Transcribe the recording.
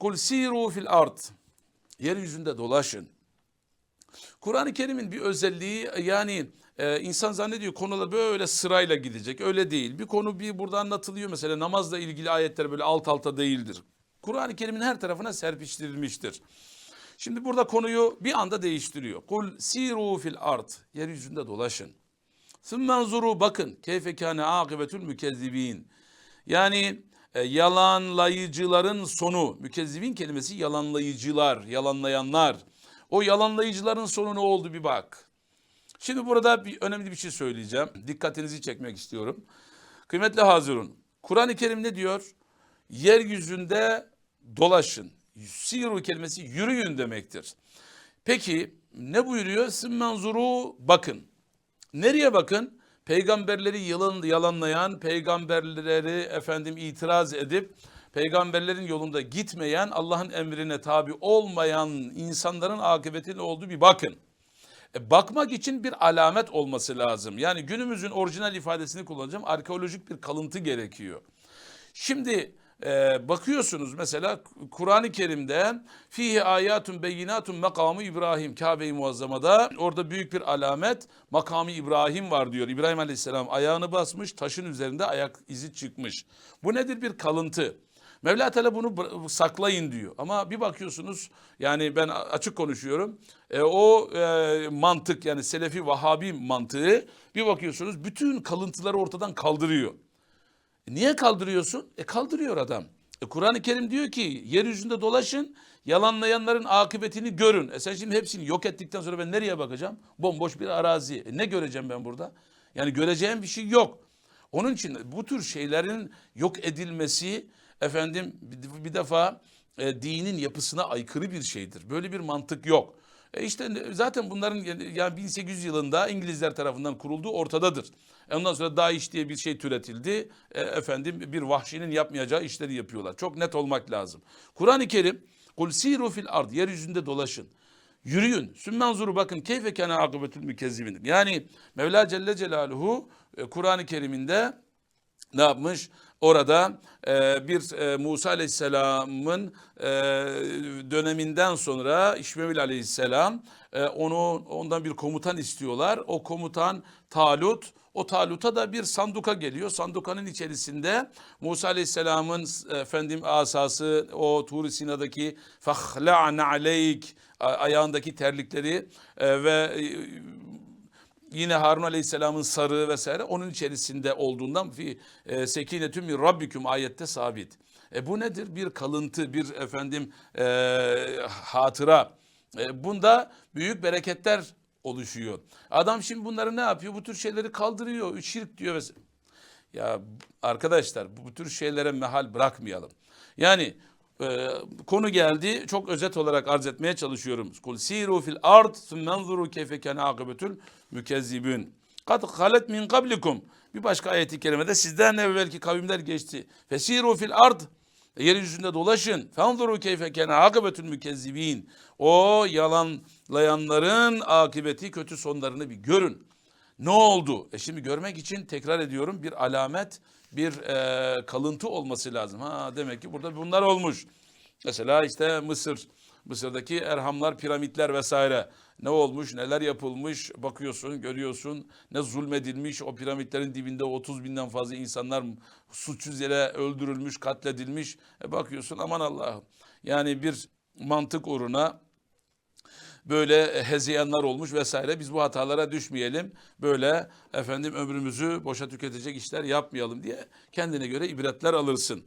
kul siru fil ard. Yeryüzünde dolaşın. Kur'an-ı Kerim'in bir özelliği yani e, insan zannediyor konular böyle sırayla gidecek. Öyle değil. Bir konu bir burada anlatılıyor. Mesela namazla ilgili ayetler böyle alt alta değildir. Kur'an-ı Kerim'in her tarafına serpiştirilmiştir. Şimdi burada konuyu bir anda değiştiriyor. Kul siru fil ard. Yeryüzünde dolaşın. Sümmenzuru bakın. Keyfe kâne akıbetül mükezzibin. Yani e, yalanlayıcıların sonu. Mükezzibin kelimesi yalanlayıcılar, yalanlayanlar. O yalanlayıcıların sonu ne oldu bir bak. Şimdi burada bir önemli bir şey söyleyeceğim. Dikkatinizi çekmek istiyorum. Kıymetli Hazirun. Kur'an-ı Kerim ne diyor? Yeryüzünde dolaşın. Siru kelimesi yürüyün demektir. Peki ne buyuruyor? Simmenzuru bakın. Nereye bakın? Peygamberleri yalan, yalanlayan, peygamberleri efendim itiraz edip peygamberlerin yolunda gitmeyen, Allah'ın emrine tabi olmayan insanların akıbeti ne oldu bir bakın. E, bakmak için bir alamet olması lazım. Yani günümüzün orijinal ifadesini kullanacağım. Arkeolojik bir kalıntı gerekiyor. Şimdi e, bakıyorsunuz mesela Kur'an-ı Kerim'de fihi ayatun beyinatun makamı İbrahim Kabe-i Muazzama'da orada büyük bir alamet makamı İbrahim var diyor. İbrahim Aleyhisselam ayağını basmış taşın üzerinde ayak izi çıkmış. Bu nedir bir kalıntı? Mevla Teala bunu saklayın diyor. Ama bir bakıyorsunuz yani ben açık konuşuyorum. E, o e, mantık yani Selefi Vahabi mantığı bir bakıyorsunuz bütün kalıntıları ortadan kaldırıyor. Niye kaldırıyorsun? E kaldırıyor adam. E Kur'an-ı Kerim diyor ki yeryüzünde dolaşın yalanlayanların akıbetini görün. E sen şimdi hepsini yok ettikten sonra ben nereye bakacağım? Bomboş bir arazi. E ne göreceğim ben burada? Yani göreceğim bir şey yok. Onun için bu tür şeylerin yok edilmesi efendim bir defa e, dinin yapısına aykırı bir şeydir. Böyle bir mantık yok. E işte zaten bunların yani 1800 yılında İngilizler tarafından kurulduğu ortadadır. E ondan sonra DAEŞ diye bir şey türetildi. E, efendim bir vahşinin yapmayacağı işleri yapıyorlar. Çok net olmak lazım. Kur'an-ı Kerim kul siru fil ard yeryüzünde dolaşın. Yürüyün. Sümmanzuru bakın keyfe kana akıbetül mükezzibin. Yani Mevla Celle Celaluhu e, Kur'an-ı Kerim'inde ne yapmış? Orada e, bir e, Musa Aleyhisselam'ın e, döneminden sonra İşmevil Aleyhisselam e, onu ondan bir komutan istiyorlar. O komutan Talut. O Talut'a da bir sanduka geliyor. Sandukanın içerisinde Musa Aleyhisselam'ın e, efendim asası o Tur Sina'daki fahla'na aleyk ayağındaki terlikleri e, ve e, yine Harun Aleyhisselam'ın sarığı vesaire onun içerisinde olduğundan fi e, sekinetüm min rabbiküm ayette sabit. E bu nedir? Bir kalıntı, bir efendim e, hatıra. E, bunda büyük bereketler oluşuyor. Adam şimdi bunları ne yapıyor? Bu tür şeyleri kaldırıyor. Şirk diyor vesaire. Ya arkadaşlar bu tür şeylere mehal bırakmayalım. Yani e, konu geldi. Çok özet olarak arz etmeye çalışıyorum. Kul siru fil ard thummenzuru keyfe kana akıbetül mükezzibün. Kad halet min kablikum. Bir başka ayeti kerimede sizden evvelki kavimler geçti. Fesiru fil ard. Yeryüzünde dolaşın. Fenzuru keyfe kana akıbetül mükezzibin. O yalanlayanların akıbeti kötü sonlarını bir görün. Ne oldu? E şimdi görmek için tekrar ediyorum bir alamet, bir e, kalıntı olması lazım. Ha demek ki burada bunlar olmuş. Mesela işte Mısır, Mısır'daki erhamlar, piramitler vesaire. Ne olmuş, neler yapılmış bakıyorsun, görüyorsun. Ne zulmedilmiş, o piramitlerin dibinde 30 binden fazla insanlar suçsuz yere öldürülmüş, katledilmiş. E bakıyorsun aman Allah'ım. Yani bir mantık uğruna böyle hezeyanlar olmuş vesaire. Biz bu hatalara düşmeyelim. Böyle efendim ömrümüzü boşa tüketecek işler yapmayalım diye kendine göre ibretler alırsın.